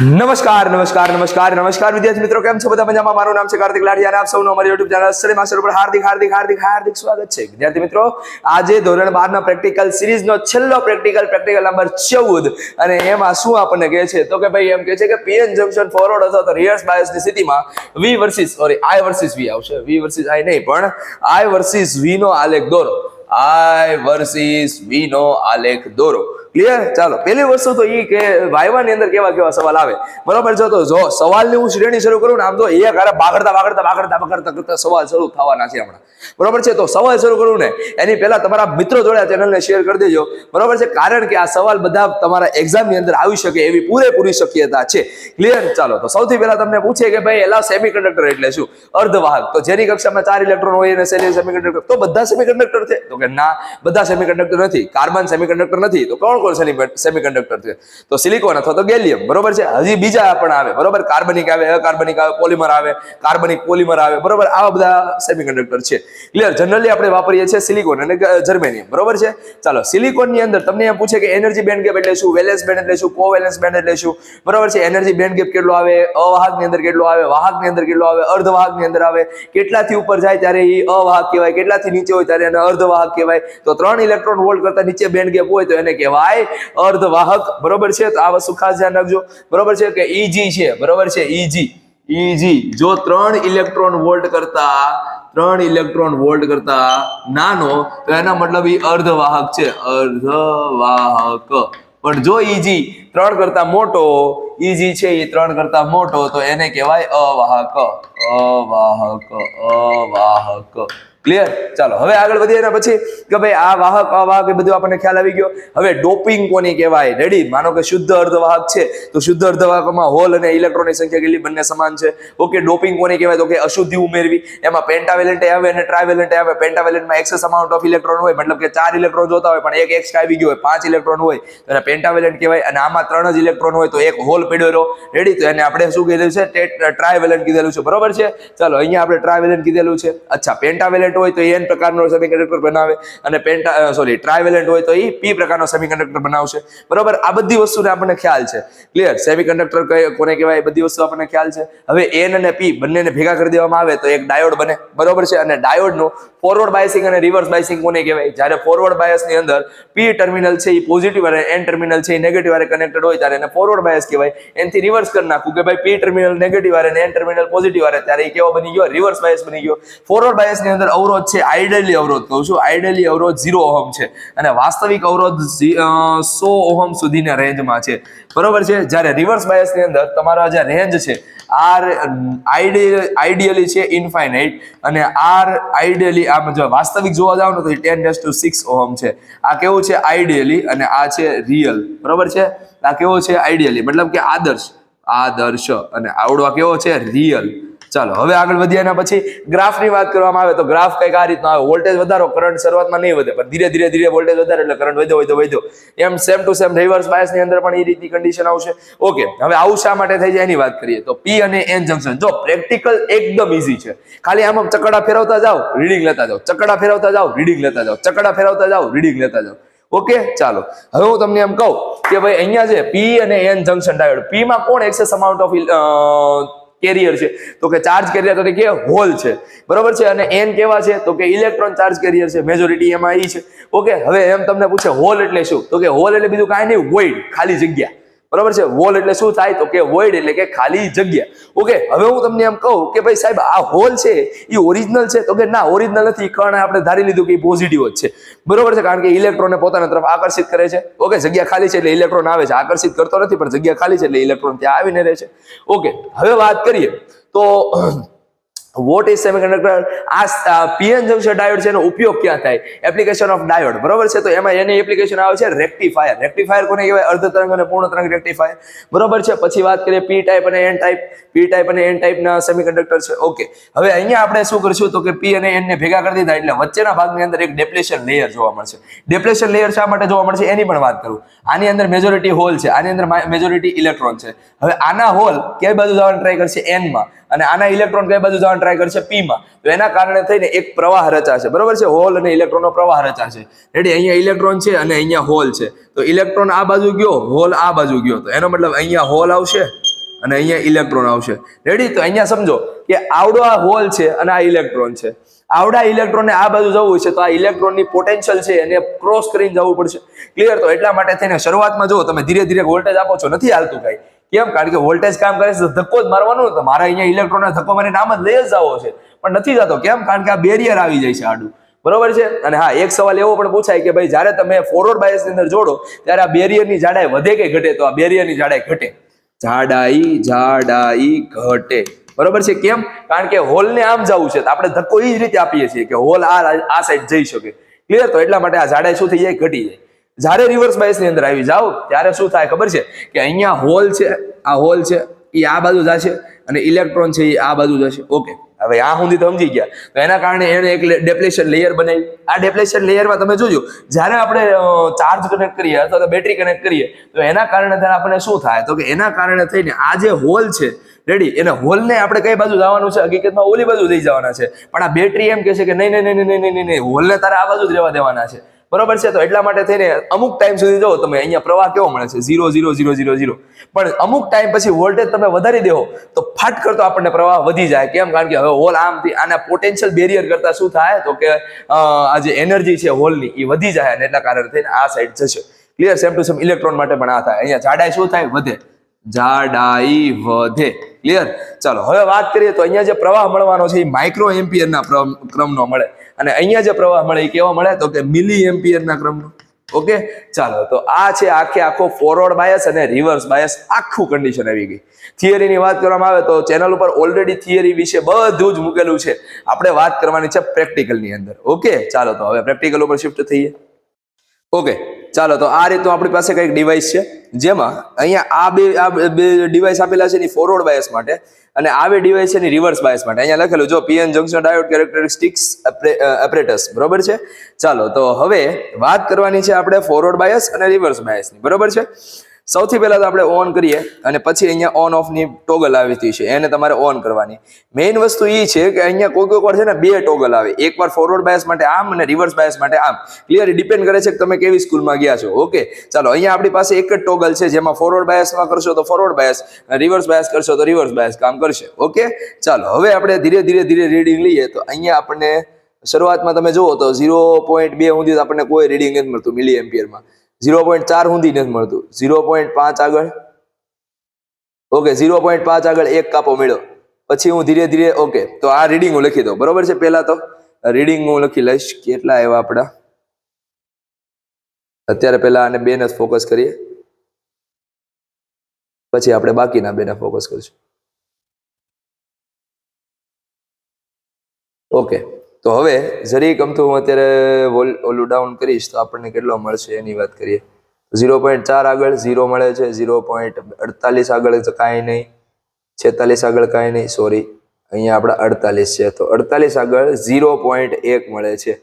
નમસ્કાર નમસ્કાર નમસ્કાર નમસ્કાર વિદ્યાર્થી મિત્રો, કેમ છો બધા મજામાં? મારું નામ છે કાર્તિક લાઠી અને આપ સૌનું અમારી યુટ્યુબ ચેનલ સ્ટડી માસ્ટર ઉપર હાર્દિક હાર્દિક હાર્દિક હાર્દિક સ્વાગત છે. વિદ્યાર્થી મિત્રો, આજે ધોરણ બાર ના પ્રેક્ટિકલ સિરીઝનો છેલ્લો પ્રેક્ટિકલ પ્રેક્ટિકલ નંબર ચૌદ. અને એમાં શું આપણને કહે છે? તો કે ભાઈ, એમ કહે છે કે પીએન જંકશન ફોરવર્ડ અથવા તો રિયર્સ બાયસની સ્થિતિમાં V versus sorry I versus V આવશે. વી વર્સિસ આઈ નહીં, પણ આઈ વર્સિસ વી નો આલેખ દોરો. આઈ વર્સિસ વી નો આલેખ દોરો. ક્લિયર ચાલો. પેલી વસ્તુ તો એ કે વાયવાની અંદર કેવા કેવા સવાલ આવે? બરાબર છે? તો જો સવાલની હું શ્રેણી શરૂ કરું ને આમ તો એ હારે બાગડતા બાગડતા બાગડતા બાગડતા કરતા સવાલ શરૂ થવાના છે હમણાં. બરાબર છે? તો સવાલ શરૂ કરું ને, એની પહેલા તમારા મિત્રો જોડે આ ચેનલને શેર કરી દેજો. બરાબર છે? કારણ કે આ સવાલ બધા તમારા એક્ઝામની અંદર આવી શકે એવી પૂરેપૂરી શક્યતા છે. ક્લિયર ચાલો. તો સૌથી પહેલા તમને પૂછે કે ભાઈ, એલા સેમિકન્ડક્ટર એટલે શું? અર્ધવાહક. તો જેની કક્ષામાં ચાર ઇલેક્ટ્રોન હોય અને સેલી સેમિકન્ડક્ટર તો બધા સેમિકન્ડક્ટર છે? તો કે ના, બધા સેમિકન્ડક્ટર નથી. કાર્બન સેમિકન્ડક્ટર નથી. તો કોણ કોણ સેમિકન્ડક્ટર છે તો સિલિકોન અથવા તો ગેલિયમ બરોબર છે? હજી બીજા પણ આવે, બરોબર? કાર્બનિક આવે અકાર્બનિક આવે પોલિમર આવે કાર્બનિક પોલિમર આવે, બરોબર? આવા બધા સેમિકન્ડક્ટર છે. ક્લિયર જનરલી આપણે વાપરીએ છીએ સિલિકોન અને જર્મેનિયમ બરોબર છે? ચાલો સિલિકોનની અંદર તમને એમ પૂછે કે એનર્જી બેન્ડ ગેપ એટલે શું? વેલેન્સ બેન્ડ એટલે શું? કોવેલેન્સ બેન્ડ એટલે શું? બરોબર છે? એનર્જી બેન્ડ ગેપ કેટલો આવે? અવાહકની અંદર કેટલો આવે? વાહકની અંદર કેટલો આવે? અર્ધવાહકની અંદર આવે. કેટલાથી ઉપર જાય ત્યારે એ અવાહક કહેવાય? કેટલાથી નીચે હોય ત્યારે એને અર્ધવાહક કહેવાય? તો ત્રણ ઇલેક્ટ્રોન વોલ્ટ કરતા નીચે બેન્ડ ગેપ હોય તો એને કહેવાય અર્ધવાહક, બરોબર છે? તો આ વસ્તુ ખાસ ધ્યાન રાખજો. બરોબર છે? કે ઈજી છે. બરોબર છે? ઈજી ઈજી જો ત્રણ ઇલેક્ટ્રોન વોલ્ટ કરતા, ત્રણ ઇલેક્ટ્રોન વોલ્ટ કરતા નાનો, તો એના મતલબ એ અર્ધવાહક છે. અર્ધવાહક. પણ જો ઈજી ત્રણ કરતા મોટો ઈજી છે એ ત્રણ કરતા મોટો, તો એને કહેવાય અવાહક. અવાહક. અવાહક. ક્લિયર ચાલો, હવે આગળ વધીએ એના પછી કે ભાઈ આ વાહક અવાહક એ બધું આપણને ખ્યાલ આવી ગયો. હવે ડોપિંગ કોની કહેવાય? રેડી માનો કે શુદ્ધ અર્ધવાહક છે, તો શુદ્ધ અર્ધવાહકમાં હોલ અને ઇલેક્ટ્રોનની સંખ્યા કેટલી? બંને સમાન છે. ઓકે ડોપિંગ કોની કહેવાય? તો કે અશુદ્ધિ ઉમેરવી. એમાં પેન્ટાવેલેન્ટ આવે અને ટ્રાવેલેન્ટ આવે. પેન્ટાવેલેન્ટમાં એક્સેસ અમાઉન્ટ ઓફ ઇલેક્ટ્રોન હોય, મતલબ કે ચાર ઇલેક્ટ્રોન જોતા હોય, પણ એક એક્સ આવી ગયો હોય, પાંચ ઇલેક્ટ્રોન હોય, તો એને પેન્ટાવેલેન્ટ કહેવાય. અને આમાં ત્રણ જ ઇલેક્ટ્રોન હોય, તો એક હોલ પડ્યો રહ્યો. રેડી તો એને આપણે શું કીધેલું છે? ટ્રાયવેલેન્ટ કીધેલું છે. બરોબર છે? ચાલો, અહીંયા આપણે ટ્રાયવેલેન્ટ કીધેલું છે. અચ્છા પેન્ટાવેલેન્ટ હોય તો એન પ્રકારનો સેમિકન્ડક્ટર બનાવે અને પેન્ટા સોરી ટ્રાયવેલન્ટ હોય તો એ પી પ્રકારનો સેમિકન્ડક્ટર બનાવશે. બરોબર? આ બધી વસ્તુને આપણને ખ્યાલ છે. ક્લિયર સેમિકન્ડક્ટર કોને કહેવાય? એ બધી વસ્તુ આપણને ખ્યાલ છે. હવે એન અને પી બંનેને ભેગા કરી દેવામાં આવે તો એક ડાયોડ બને. બરોબર છે? અને ડાયોડનું ફોરવર્ડ બાયસિંગ અને રિવર્સ બાયસિંગ કોને કહેવાય? જ્યારે ફોરવર્ડ બાયસની અંદર પી ટર્મિનલ છે, એ પોઝિટિવ અને એન ટર્મિનલ છે, એ નેગેટિવ વારે કનેક્ટેડ હોય ત્યારે એને ફોરવર્ડ બાયસ કહેવાય. એનથી રિવર્સ કરી નાખું કે ભાઈ પી ટર્મિનલ નેગેટિવ વારે એન ટર્મિનલ પોઝિટિવ વારે. ત્યારે એ કેવો બની ગયો? રિવર્સ બાયસ બની ગયો. ફોરવર્ડ બાયસની અંદર અવરોધ છે, આઈડલી અવરોધ કહું છું. આઈડિયલી અવરોધ ઝીરો ઓહમ છે અને વાસ્તવિક અવરોધ સો ઓહમ સુધીના રેન્જમાં છે. બરોબર છે? જ્યારે રિવર્સ બાયસની અંદર તમારા જે રેન્જ છે, આર આઈડિયલી છે ઇન્ફાઇનાઇટ અને આર આઈડિયલી આમ જો વાસ્તવિક જોવા જાવ ને તો ટેન ડેસ ટુ સિક્સ ઓહમ છે. આ કેવું છે? આઈડિયલી અને આ છે રિયલ. બરોબર છે? આ કેવો છે? આઈડિયલી મતલબ કે આદર્શ. આદર્શ અને આવડવા કેવો છે? રિયલ. ચાલો, હવે આગળ વધીએ એના પછી ગ્રાફની વાત કરવામાં આવે તો ગ્રાફ કંઈક આ રીતનો આવે. વોલ્ટેજ વધારો, કરંટ શરૂઆતમાં નહીં વધે, પણ ધીરે ધીરે ધીરે વોલ્ટેજ વધારે એટલે કરંટ વધ્યો વધ્યો વધ્યો. એમ સેમ ટુ સેમ રિવર્સ બાયસની અંદર પણ એ રીતની કન્ડિશન આવશે. ઓકે હવે આવું શા માટે થઈ જાય એની વાત કરીએ તો પી અને એન જંકશન જો પ્રેક્ટિકલ એકદમ ઈઝી છે. ખાલી આમ ચકડા ફેરવતા જાઓ રીડિંગ લેતા જાઓ. ચકડા ફેરવતા જાઓ રીડિંગ લેતા જાઓ. ચકડા ફેરવતા જાઓ રીડિંગ લેતા જાઓ. ઓકે ચાલો. હવે હું તમને એમ કહું કે ભાઈ અહીંયા છે પી અને એન જંકશન ડાયોડ પી માં કોણ એક્સેસ અમાઉન્ટ ઓફ કેરિયર છે. તો કે ચાર્જ કેરિયર તરીકે હોલ છે. બરોબર છે? અને એન કેવા છે? તો કે ઇલેક્ટ્રોન ચાર્જ કેરિયર છે. મેજોરિટી એમાં ઈ છે. ઓકે હવે એમ તમને પૂછે હોલ એટલે શું? તો કે હોલ એટલે બીજું કાંઈ નહીં વોઇડ ખાલી જગ્યા. બરોબર છે? વોલ એટલે શું થાય? તો કે વોઇડ એટલે કે ખાલી જગ્યા. ઓકે હવે હું તમને એમ કહું કે ભાઈ સાહેબ, આ હોલ છે એ ઓરિજિનલ છે. તો કે ના ઓરિજિનલ નથી. કારણ આપણે ધારી લીધું કે પોઝિટિવ જ છે. બરોબર છે? કારણ કે ઇલેક્ટ્રોનને પોતાના તરફ આકર્ષિત કરે છે. ઓકે જગ્યા ખાલી છે એટલે ઇલેક્ટ્રોન આવે છે. આકર્ષિત કરતો નથી, પણ જગ્યા ખાલી છે એટલે ઇલેક્ટ્રોન ત્યાં આવીને રહે છે. ઓકે હવે વાત કરીએ. તો વોટ ઇઝ સેમિકન્ડક્ટર આ પીએન જંકશન ડાયોડ છે, એનો ઉપયોગ ક્યાં થાય? એપ્લિકેશન ઓફ ડાયોડ બરોબર છે? તો એમાં એની એપ્લિકેશન આવે છે રેક્ટિફાયર રેક્ટિફાયર કોને કહેવાય? અર્ધ તરંગ અને પૂર્ણ તરંગ રેક્ટિફાયર બરોબર છે? પછી વાત કરીએ પી ટાઈપ અને એન ટાઈપ પી ટાઈપ અને એન ટાઈપના સેમિકન્ડક્ટર છે. ઓકે હવે અહીંયા આપણે શું કરશું તો કે પી અને એન ને ભેગા કરી દીધા. એટલે વચ્ચેના ભાગની અંદર એક ડેપ્લેશન લેયર જોવા મળશે. ડેપ્લેશન લેયર શા માટે જોવા મળશે? એની પણ વાત કરું. આની અંદર મેજોરિટી હોલ છે. આની અંદર મેજોરિટી ઇલેક્ટ્રોન છે. હવે આના હોલ કઈ બાજુ જવાનું ટ્રાય કરશે? એનમાં અને આના ઇલેક્ટ્રોન કઈ બાજુ જવાનું ટ્રાય કરશે પીમાં તો એના કારણે થઈને એક પ્રવાહ રચાશે. બરોબર છે? હોલ અને ઇલેક્ટ્રોનનો પ્રવાહ રચાશે. રેડી અહીંયા ઇલેક્ટ્રોન છે અને અહીંયા હોલ છે. તો ઇલેક્ટ્રોન આ બાજુ ગયો હોલ આ બાજુ ગયો. તો એનો મતલબ અહીંયા હોલ આવશે અને અહીંયા ઇલેક્ટ્રોન આવશે. રેડી તો અહીંયા સમજો કે આવડો આ હોલ છે અને આ ઇલેક્ટ્રોન છે. આવડા ઇલેક્ટ્રોનને આ બાજુ જવું છે, તો આ ઇલેક્ટ્રોનની પોટેન્શિયલ છે એને ક્રોસ કરીને જવું પડશે. ક્લિયર તો એટલા માટે થઈને શરૂઆતમાં જો તમે ધીરે ધીરે વોલ્ટેજ આપો છો. નથી હાલતું કાંઈ. કેમ? કારણ કે વોલ્ટેજ કામ કરે છે ધક્કો જ મારવાનો તો મારા અહીંયા ઇલેક્ટ્રોનને ધક્કો મારીને નામ જ લઈ જ જવો છે. પણ નથી જતો. કેમ? કારણ કે આ બેરિયર આવી જાય છે આડું. બરોબર છે? અને હા, એક સવાલ એવો પણ પૂછાય કે ભાઈ, જ્યારે તમે ફોરવર્ડ બાયસની અંદર જોડો, ત્યારે આ બેરિયરની જાડાઈ વધે કે ઘટે? તો આ બેરિયરની જાડાઈ ઘટે. જાડાઈ જાડાઈ ઘટે. બરોબર છે? કેમ? કારણ કે હોલને આમ જવું છે આપણે ધક્કો એ જ રીતે આપીએ છીએ કે હોલ આ આ સાઈડ જઈ શકે. ક્લિયર તો એટલા માટે આ જાડાઈ શું થઈ જાય? ઘટી જાય. જ્યારે રિવર્સ બાયસની અંદર આવી જાઓ, ત્યારે શું થાય ખબર છે? કે અહીંયા હોલ છે, આ હોલ છે, એ આ બાજુ જશે અને ઇલેક્ટ્રોન છે એ આ બાજુ જશે. ઓકે હવે આ સુધી સમજી ગયા. તો એના કારણે એને એક ડેપ્લેશન લેયર બનાવી. આ ડેપ્લેશન લેયરમાં તમે જોજો, જ્યારે આપણે ચાર્જ કનેક્ટ કરીએ અથવા તો બેટરી કનેક્ટ કરીએ, તો એના કારણે ત્યારે આપણને શું થાય? તો કે એના કારણે થઈને આ જે હોલ છે રેડી એને હોલને આપણે કઈ બાજુ જવાનું છે? હકીકતમાં ઓલી બાજુ લઈ જવાના છે. પણ આ બેટરી એમ કહે છે કે નહીં નહીં નહીં નહીં નહીં નહીં હોલને તારે આ બાજુ જ રહેવા દેવાના છે. બરોબર છે? તો એટલા માટે થઈને અમુક ટાઈમ સુધી જો તમે અહીંયા પ્રવાહ કેવો મળે છે? Zero zero zero zero zero પણ અમુક ટાઈમ પછી વોલ્ટેજ તમે વધારી દેવો તો ફાટ કરતો આપણને પ્રવાહ વધી જાય. કેમ? કારણ કે હવે હોલ આમથી આના પોટેન્શિયલ બેરિયર કરતા શું થાય? તો કે આ જે એનર્જી છે હોલની, એ વધી જાય અને એટલા કારણે થઈને આ સાઈડ જશે. Clear same to same electron માટે પણ આ થાય. અહીંયા જાડાઈ શું થાય? વધે. જાડાઈ વધે. ક્લિયર ચાલો, હવે વાત કરીએ તો અહીંયા જે પ્રવાહ મળવાનો છે, એ માઇક્રો એમ્પિયરના ક્રમનો મળે. અને અહીંયા જે પ્રવાહ મળે એ કેવા મળે? તો કે મિલી એમ્પિયરના ક્રમનો. ઓકે? ચાલો, તો આ છે આખે આખો ફોરવર્ડ બાયસ અને રિવર્સ બાયસ આખું કન્ડિશન આવી ગઈ. થિયરીની વાત કરવામાં આવે તો ચેનલ ઉપર ઓલરેડી થિયરી વિશે બધું જ મૂકેલું છે. આપણે વાત કરવાની છે પ્રેક્ટિકલની અંદર. ઓકે? ચાલો, તો હવે પ્રેક્ટિકલ ઉપર શિફ્ટ થઈએ. ઓકે ચાલો, તો આ રીતનું આપણી પાસે કંઈક ડિવાઇસ છે, જેમાં અહીંયા આ બે આ બે ડિવાઇસ આપેલા છે એની ફોરવર્ડ બાયસ માટે અને આ બે ડિવાઇસ છે એની રિવર્સ બાયસ માટે. અહીંયા લખેલું જો PN junction diode characteristics apparatus બરોબર છે? ચાલો, તો હવે વાત કરવાની છે આપણે ફોરવર્ડ બાયસ અને રિવર્સ બાયસની બરોબર છે? સૌથી પહેલા તો આપણે ઓન કરીએ અને પછી અહીંયા ઓન ઓફની ટોગલ આવી હતી છે, એને તમારે ઓન કરવાની. મેઇન વસ્તુ એ છે કે અહીંયા કોઈ કોઈક વાર છે ને બે ટોગલ આવે. એકવાર ફોરવર્ડ બાયસ માટે આમ અને રિવર્સ બાયસ માટે આમ. ક્લિયર ડિપેન્ડ કરે છે કે તમે કેવી સ્કૂલમાં ગયા છો ઓકે ચાલો, અહીંયા આપણી પાસે એક જ ટોગલ છે, જેમાં ફોરવર્ડ બાયસમાં કરશો તો ફોરવર્ડ બાયસ રિવર્સ બાયસ કરશો તો રિવર્સ બાયસ કામ કરશે ઓકે ચાલો, હવે આપણે ધીરે ધીરે ધીરે રીડિંગ લઈએ તો અહીંયા આપણને શરૂઆતમાં તમે જુઓ તો ઝીરો પોઈન્ટ બે સુધી આપણને કોઈ રીડિંગ નથી મળતું મિલી એમ્પિયરમાં ઝીરો પોઈન્ટ ચાર સુધી નથી મળતું. ઝીરો પોઈન્ટ પાંચ આગળ. ઓકે, ઝીરો પોઈન્ટ પાંચ આગળ એક કાપો મેળો. પછી હું ધીરે ધીરે, ઓકે, તો આ રીડિંગ હું લખી દઉં. બરોબર છે? પહેલા તો રીડિંગ હું લખી લઈશ. કેટલા આવ્યા આપણા અત્યારે પહેલાં આને બેને જ ફોકસ કરીએ. પછી આપણે બાકીના બેને ફોકસ કરીશું. ઓકે. તો હવે જરીક અમથું હું અત્યારે વોલ ઓલું ડાઉન કરીશ તો આપણને કેટલો મળશે એની વાત કરીએ. ઝીરો પોઈન્ટ ચાર આગળ ઝીરો મળે છે ઝીરો પોઈન્ટ અડતાલીસ આગળ તો કાંઈ નહીં. છેતાલીસ આગળ કાંઈ નહીં સોરી અહીંયા આપણા અડતાલીસ છે. તો અડતાલીસ આગળ ઝીરો પોઈન્ટ એક મળે છે.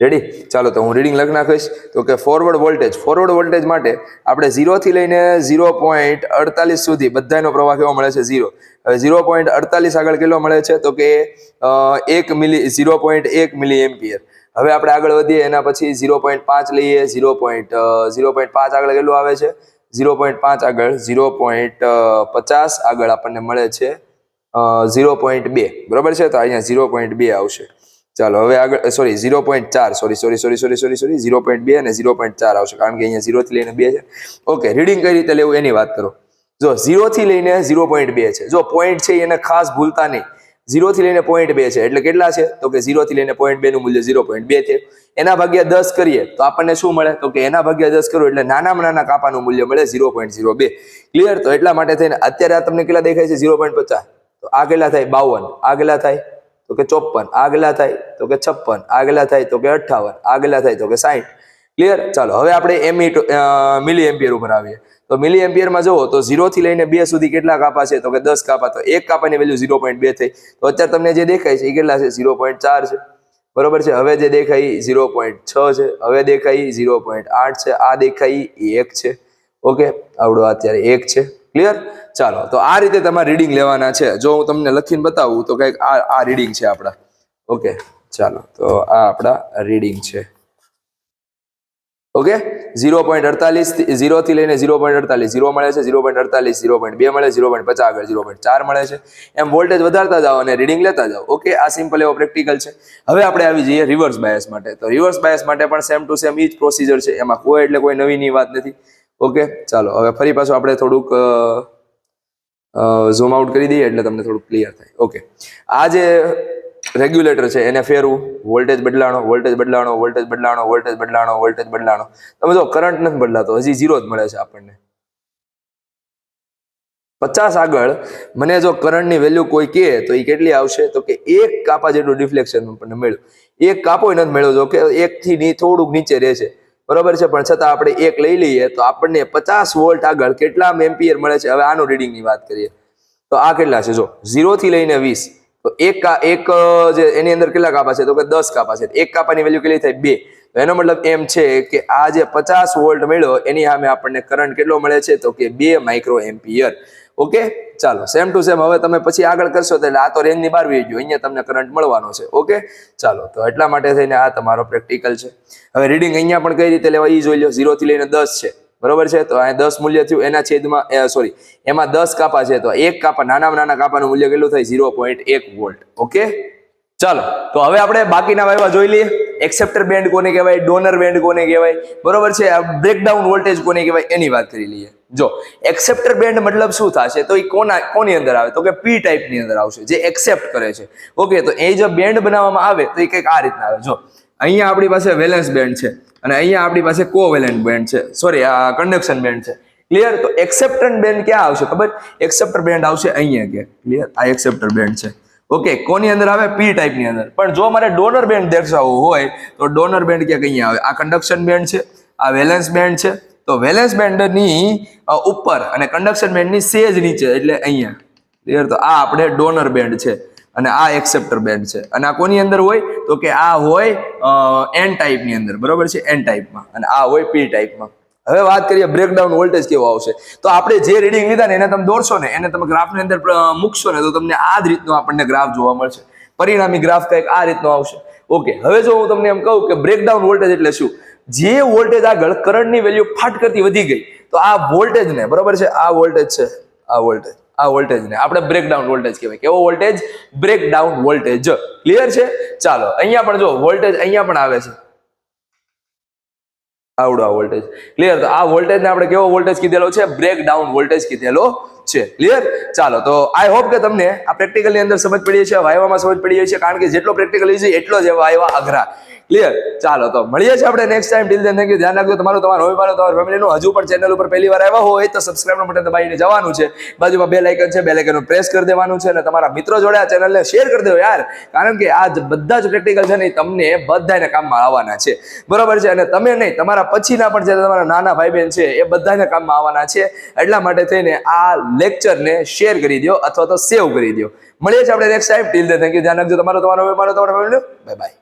રેડી ચાલો, તો હું રીડિંગ લખ નાખીશ. તો કે ફોરવર્ડ વોલ્ટેજ ફોરવર્ડ વોલ્ટેજ માટે આપણે ઝીરોથી લઈને ઝીરો પોઈન્ટ અડતાલીસ સુધી બધાનો પ્રવાહ કેવો મળે છે? ઝીરો હવે ઝીરો પોઈન્ટ અડતાલીસ આગળ કેટલો મળે છે? તો કે એક મિલી ઝીરો પોઈન્ટ એક મિલી એમ્પિયર હવે આપણે આગળ વધીએ, એના પછી ઝીરો પોઈન્ટ પાંચ લઈએ ઝીરો પોઈન્ટ ઝીરો પોઈન્ટ પાંચ આગળ કેટલું આવે છે? ઝીરો પોઈન્ટ પાંચ આગળ ઝીરો પોઈન્ટ પચાસ આગળ આપણને મળે છે ઝીરો પોઈન્ટ બે. બરાબર છે? તો અહીંયા ઝીરો પોઈન્ટ બે આવશે. ચાલો, હવે આગળ સોરી ઝીરો પોઈન્ટ ચાર sorry sorry sorry sorry sorry sorry zero point બે અને ઝીરો પોઈન્ટ ચાર આવશે, કારણ કે અહીંયા ઝીરોથી લઈને બે છે. ઓકે રીડિંગ કઈ રીતે લેવું એની વાત કરો. જો ઝીરોથી લઈને ઝીરો પોઈન્ટ બે છે. જો પોઈન્ટ છે એને ખાસ ભૂલતા નહીં. ઝીરોથી લઈને પોઈન્ટ બે છે. એટલે કેટલા છે? તો કે ઝીરોથી લઈને પોઈન્ટ બેનું મૂલ્ય ઝીરો પોઈન્ટ બે છે. એના ભાગ્યા દસ કરીએ, તો આપણને શું મળે? તો કે એના ભાગ્યા દસ કરો એટલે નાનામાં નાના કાપાનું મૂલ્ય મળે ઝીરો પોઈન્ટ ઝીરો બે. ક્લિયર તો એટલા માટે થઈને અત્યારે આ તમને કેટલા દેખાય છે? ઝીરો પોઈન્ટ પચાસ. તો આ કેટલા થાય? બાવન. આ કેટલા થાય? તો કે ચોપન આગલા થાય? તો કે છપ્પન. આગલા થાય? તો કે અઠ્ઠાવન. આગલા થાય? તો કે સાહીઠ ક્લિયર ચાલો, હવે આપણે એમી મિલી એમ્પિયર ઉપર આવીએ. તો મિલી એમ્પિયરમાં જુઓ, તો ઝીરોથી લઈને બે સુધી કેટલા કાપા છે? તો કે દસ કાપા. તો એક કાપાની વેલ્યુ ઝીરો પોઈન્ટ બે થઈ. તો અત્યારે તમને જે દેખાય છે, એ કેટલા છે? ઝીરો પોઈન્ટ ચાર છે. બરોબર છે? હવે જે દેખાય ઝીરો પોઈન્ટ છ છે. હવે દેખાય ઝીરો પોઈન્ટ આઠ છે. આ દેખાય એક છે. ઓકે આવડો અત્યારે એક છે. ક્લિયર ચાલો, તો આ રીતે તમારે રીડિંગ લેવાના છે. જો હું તમને લખીને બતાવું, તો કંઈક આ આ રીડિંગ છે આપણા. ઓકે ચાલો, તો આ આપણા રીડિંગ છે. ઓકે ઝીરો પોઈન્ટ અડતાલીસ ઝીરો થી લઈને ઝીરો પોઈન્ટ અડતાલીસ. ઝીરો મળે છે ઝીરો પોઈન્ટ અડતાલીસ ઝીરો પોઈન્ટ બે મળે ઝીરો પોઈન્ટ પચાસ આગળ ઝીરો પોઈન્ટ ચાર મળે છે. એમ વોલ્ટેજ વધારતા જાઓ અને રીડિંગ લેતા જાઓ. ઓકે આ સિમ્પલ એવો પ્રેક્ટિકલ છે. હવે આપણે આવી જઈએ રિવર્સ બાયસ માટે. તો રિવર્સ બાયસ માટે પણ સેમ ટુ સેમ ઈ જ પ્રોસિજર છે. એમાં કોઈ એટલે કોઈ નવીની વાત નથી. ઓકે, ચાલો. હવે ફરી પાછું આપણે થોડુંક ઝૂમ આઉટ કરી દઈએ એટલે તમને થોડુંક ક્લિયર થાય. ઓકે. આ જે રેગ્યુલેટર છે, એને ફેરવું. વોલ્ટેજ બદલાણો વોલ્ટેજ બદલાણો વોલ્ટેજ બદલાણો વોલ્ટેજ બદલાણો વોલ્ટેજ બદલાણો. તમે જો કરંટ નથી બદલાતો. હજી ઝીરો જ મળે છે આપણને. પચાસ આગળ, મને જો કરંટની વેલ્યુ કોઈ કહે, તો એ કેટલી આવશે? તો કે એક કાપા જેટલું ડિફ્લેક્શન આપણને મળ્યું. એક કાપો નથી મળ્યો. જો કે એકથી થોડુંક નીચે રહે છે. બરોબર છે? પણ છતાં આપણે એક લઈ લઈએ તો આપણને પચાસ વોલ્ટ આગળ કેટલા એમ્પિયર મળે છે? હવે આનું રીડિંગની વાત કરીએ. તો આ કેટલા છે? જો, ઝીરો થી લઈને વીસ. તો એક એક જે એની અંદર કેટલા કાપા છે? તો કે દસ કાપા છે. એક કાપાની વેલ્યુ કેટલી થાય? બે. એનો મતલબ એમ છે કે આ જે પચાસ વોલ્ટ મળ્યો, એની સામે આપણને કરંટ કેટલો મળે છે? તો કે બે માઇક્રો એમ્પિયર ઓકે? ચાલો સેમ ટુ સેમ હવે તમે પછી આગળ કરશો એટલે આ તો રેન્જની બહાર વી ગયો. અહીંયા તમને કરંટ મળવાનો છે. ઓકે? ચાલો, તો એટલા માટે થઈને આ તમારો પ્રેક્ટિકલ છે. હવે રીડિંગ અહીંયા પણ કઈ રીતે લેવા એ જોઈ લો ઝીરો થી લઈને દસ છે. બરોબર છે? તો અહીંયા દસ મૂલ્ય થયું. એના છેદમાં સોરી એમાં દસ કાપા છે. તો એક કાપા, નાનામાં નાના કાપાનું મૂલ્ય કેટલું થાય? ઝીરો પોઈન્ટ એક વોલ્ટ ઓકે? ચાલો, તો હવે આપણે બાકીના વાયવા જોઈ લઈએ. એક્સેપ્ટર બેન્ડ કોને કહેવાય ડોનર બેન્ડ કોને કહેવાય, બરોબર છે? બ્રેકડાઉન વોલ્ટેજ કોને કહેવાય, એની વાત કરી લઈએ. જો એક્સેપ્ટર બેન્ડ મતલબ શું થશે? તો એ કોના, કોની અંદર આવે? તો કે પી ટાઈપની અંદર આવશે, જે એક્સેપ્ટ કરે છે. ઓકે તો એ જો બેન્ડ બનાવવામાં આવે, તો એ કંઈક આ રીતના આવે. જો, અહીંયા આપણી પાસે વેલેન્સ બેન્ડ છે અને અહીંયા આપણી પાસે કોવેલેન્ટ બેન્ડ છે. સોરી આ કન્ડક્શન બેન્ડ છે. ક્લિયર તો એક્સેપ્ટન બેન્ડ ક્યાં આવશે ખબર? એક્સેપ્ટર બેન્ડ આવશે અહીંયા કે ક્લિયર આ એક્સેપ્ટર બેન્ડ છે. ઓકે, કોની અંદર આવે? પી ટાઈપની અંદર. પણ જો મારે ડોનર બેન્ડ દર્શાવવું હોય, તો ડોનર બેન્ડ ક્યાંક અહીંયા આવે? આ કન્ડક્શન બેન્ડ છે, આ વેલેન્સ બેન્ડ છે. તો વેલેન્સ બેન્ડની ઉપર અને કન્ડક્શન બેન્ડની સેજ નીચે, એટલે અહીંયા. ક્લિયર તો આ આપણે ડોનર બેન્ડ છે અને આ એક્સેપ્ટર બેન્ડ છે. અને આ કોની અંદર હોય? તો કે આ હોય એન ટાઈપની અંદર. બરોબર છે? એન ટાઈપમાં અને આ હોય પી ટાઈપમાં હવે વાત કરીએ બ્રેકડાઉન વોલ્ટેજ કેવો આવશે? તો આપણે જે રીડિંગ લીધા ને એને તમે દોરશો ને, એને તમે ગ્રાફની અંદર મૂકશો ને, તો તમને આ જ રીતનો આપણને ગ્રાફ જોવા મળશે. પરિણામી ગ્રાફ કંઈક આ રીતનો આવશે. ઓકે હવે જો હું તમને એમ કહું કે બ્રેકડાઉન વોલ્ટેજ એટલે શું? જે વોલ્ટેજ આગળ કરંટની વેલ્યુ ફાટ કરતી વધી ગઈ, તો આ વોલ્ટેજને બરોબર છે? આ વોલ્ટેજ છે, આ વોલ્ટેજ આ વોલ્ટેજને આપણે બ્રેકડાઉન વોલ્ટેજ કહેવાય. કેવો વોલ્ટેજ બ્રેકડાઉન વોલ્ટેજ ક્લિયર છે? ચાલો, અહીંયા પણ જો વોલ્ટેજ અહીંયા પણ આવે છે. આવડો આ વોલ્ટેજ ક્લિયર તો આ વોલ્ટેજ ને આપણે કેવો વોલ્ટેજ કીધેલો છે? બ્રેક ડાઉન વોલ્ટેજ કીધેલો. છે. ક્લિયર ચાલો, તો આઈ હોપ કે તમને આ પ્રેક્ટિકલની અંદર સમજ પડી છે વાયવામાં સમજ પડી છે કારણ કે જેટલો પ્રેક્ટિકલ છે એટલો જ વાયવા અઘરા. ક્લિયર ચાલો, તો મળીએ છીએ આપણે next time till then thank you ધ્યાન રાખજો, તમારું, તમારો હોય તમારા ફેમિલીનું હજુ પણ ચેનલ ઉપર પહેલી વાર આવ્યા હોય તો સબસ્ક્રાઇબનું બટન દબાવીને જવાનું છે. બાજુમાં બે લાઇકન છે બે લાઇકન પ્રેસ કરી દેવાનું છે અને તમારા મિત્રો જોડે આ ચેનલને શેર કરી દેવો યાર. કારણ કે આ બધા જ પ્રેક્ટિકલ છે ને તમને બધાને કામમાં આવવાના છે. બરાબર છે? અને તમે નહીં, તમારા પછીના પણ જે તમારા નાના ભાઈ બહેન છે એ બધાને કામમાં આવવાના છે. એટલા માટે થઈને આ લેક્ચરને શેર કરી દો અથવા તો સેવ કરી દો મળીએ છીએ આપણે next time till then thank you ધ્યાન રાખજો. તમારો તમારો અભિમાનો તમારો બાય બાય